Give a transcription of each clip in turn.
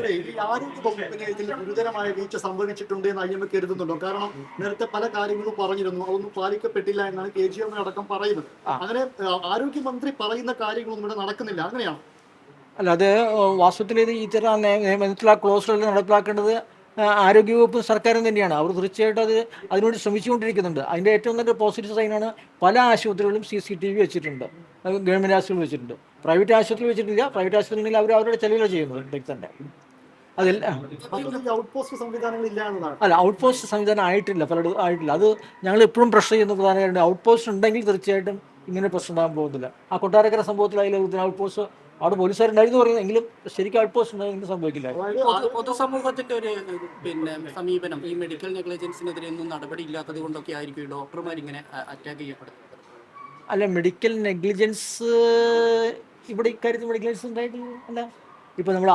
അതെ, ഈ ആരോഗ്യ വകുപ്പിന് ഇതിൽ ഗുരുതരമായ വീഴ്ച സംഭവിച്ചിട്ടുണ്ട് എന്ന് ഐ എം കരുതുന്നുണ്ടോ? കാരണം നേരത്തെ പല കാര്യങ്ങളും പറഞ്ഞിരുന്നു അതൊന്നും പാലിക്കപ്പെട്ടില്ല എന്നാണ് കെ ജി എം അടക്കം പറയുന്നത്. അങ്ങനെ ആരോഗ്യമന്ത്രി പറയുന്ന കാര്യങ്ങളൊന്നും ഇവിടെ നടക്കുന്നില്ല. അങ്ങനെയാണ്? അല്ല അത് വാസ്തവത്തിൽ ഇത് ഇത്തരം നിയമത്തിലെ ക്ലോസുകളിൽ നടപ്പിലാക്കേണ്ടത് ആരോഗ്യവകുപ്പ് സർക്കാരും തന്നെയാണ്. അവർ തീർച്ചയായിട്ടും അത് അതിനുവേണ്ടി ശ്രമിച്ചുകൊണ്ടിരിക്കുന്നുണ്ട്. അതിന്റെ ഏറ്റവും നല്ല പോസിറ്റീവ് സൈനാണ് പല ആശുപത്രികളും സി സി ടി വി വെച്ചിട്ടുണ്ട്. ഗവൺമെന്റ് ആശുപത്രി വെച്ചിട്ടുണ്ട്. പ്രൈവറ്റ് ആശുപത്രി വെച്ചിട്ടില്ല. പ്രൈവറ്റ് ആശുപത്രിയിൽ അവർ അവരുടെ ചെലവിലാണ് ചെയ്യുന്നത് വ്യക്തന്റെ അതിൽ ഔട്ട് പോസ്റ്റ് സംവിധാനങ്ങൾ ഇല്ല എന്നതാണ്. അല്ല ഔട്ട് പോസ്റ്റ് സംവിധാനം ആയിട്ടില്ല പലയിടത്തും ആയിട്ടില്ല. അത് ഞങ്ങൾ എപ്പോഴും പ്രഷർ ചെയ്യുന്ന പ്രധാന കാര്യം ഔട്ട് പോസ്റ്റ് ഉണ്ടെങ്കിൽ തീർച്ചയായിട്ടും ഇങ്ങനെ പ്രശ്നം ഉണ്ടാകാൻ പോകുന്നില്ല. ആ കൊട്ടാരക്കര സംഭവത്തിൽ അതിൽ ഔട്ട് പോസ്റ്റ് അവിടെ പോലീസുകാരുണ്ടായിരുന്നു പറയുന്നത് എങ്കിലും ശരിക്കും ഔട്ട് പോസ്റ്റ് ഉണ്ടെങ്കിൽ സംഭവിക്കില്ല. പൊതു പൊതുസമൂഹത്തിന്റെ ഒരു പിന്നെ സമീപനം ഈ മെഡിക്കൽ നെഗ്ലിജൻസിനെതിരെ ഒന്നും നടപടി ഇല്ലാത്തത് കൊണ്ടൊക്കെ ആയിരിക്കും ഈ ഡോക്ടർമാർ ഇങ്ങനെ അറ്റാക്ക് ചെയ്യപ്പെടുന്നത്. അല്ല മെഡിക്കൽ നെഗ്ലിജൻസ് ഇവിടെ ഇക്കാര്യത്തിൽ നെഗ്ലിജൻസ് ഉണ്ടായിട്ടില്ല? അല്ല ഇപ്പോൾ നമ്മൾ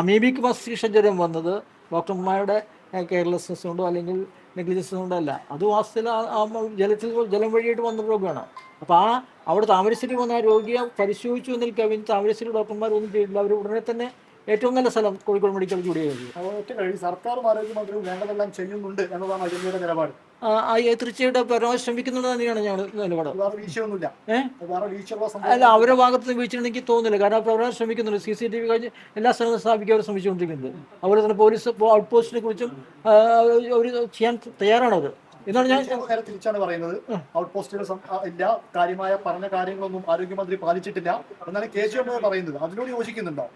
അമീബിക് മസ്തിഷ്ക ജ്വരം വന്നത് ഡോക്ടർമാരുടെ കെയർലെസ്നെസ് കൊണ്ടോ അല്ലെങ്കിൽ നെഗ്ലിജൻസ് കൊണ്ടോ അല്ല. അത് വാസ്തവത്തിൽ ജലത്തിൽ ജലം വഴിയായിട്ട് വന്ന രോഗമാണ്. അപ്പോൾ ആ അവിടെ താമരശ്ശേരി വന്ന രോഗിയെ പരിശോധിച്ചു എന്നിൽ കവിഞ്ഞ് താമരശ്ശേരി ഡോക്ടർമാർ ഒന്നും ചെയ്തില്ല. അവർ ഉടനെ തന്നെ ഏറ്റവും നല്ല സ്ഥലം കോഴിക്കോട് മെഡിക്കൽ കൂടിയായിരുന്നു. ഒറ്റ കഴിയും സർക്കാരും ആരോഗ്യമന്ത്രിയും വേണ്ടതെല്ലാം ചെയ്യുന്നുണ്ട് എന്നതാണ് അജന്തയുടെ നിലപാട്. ആ, ആ, തീർച്ചയായിട്ടും പരമാവധി ശ്രമിക്കുന്നുണ്ട് തന്നെയാണ് ഞങ്ങൾ നിലപാട്. അല്ല അവരെ അവരുടെ ഭാഗത്ത് നിന്ന് വീഴ്ചയുണ്ടെങ്കിൽ തോന്നുന്നില്ല. കാരണം പ്രവർത്തനം ശ്രമിക്കുന്നുണ്ട്. സി സി ടി വി കഴിഞ്ഞ് എല്ലാ സ്ഥലങ്ങളും സ്ഥാപിക്കാൻ അവർ ശ്രമിച്ചുകൊണ്ടിരിക്കുന്നത് അതുപോലെ തന്നെ പോലീസ് ഔട്ട് പോസ്റ്റിനെ കുറിച്ചും അവർ ചെയ്യാൻ തയ്യാറാണ് അവർ എന്നാണ് ഞാൻ നേരെ തിരിച്ചാണ് പറയുന്നത്. ഔട്ട് പോസ്റ്റുകൾ ഇല്ല. കാര്യമായ പറഞ്ഞ കാര്യങ്ങളൊന്നും ആരോഗ്യമന്ത്രി പാലിച്ചിട്ടില്ല. എന്നാണ് കെ ജി എം പറയുന്നത്. അതിനോട് യോജിക്കുന്നുണ്ടോ?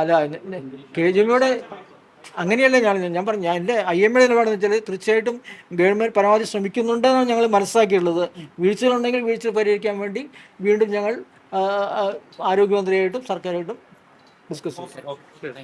അല്ല കെ ജി എമ്മയോട് അങ്ങനെയല്ല ഞാൻ ഞാൻ പറഞ്ഞു ഞാൻ എന്റെ ഐ എം എ നിലപാടെന്ന് വെച്ചാൽ തീർച്ചയായിട്ടും ഗവൺമെന്റ് പരമാവധി ശ്രമിക്കുന്നുണ്ടെന്നാണ് ഞങ്ങൾ മനസ്സിലാക്കിയിട്ടുള്ളത്. വീഴ്ചകളുണ്ടെങ്കിൽ വീഴ്ച പരിഹരിക്കാൻ വേണ്ടി വീണ്ടും ഞങ്ങൾ ആരോഗ്യമന്ത്രിയായിട്ടും സർക്കാരായിട്ടും ഡിസ്കസ് ചെയ്യും.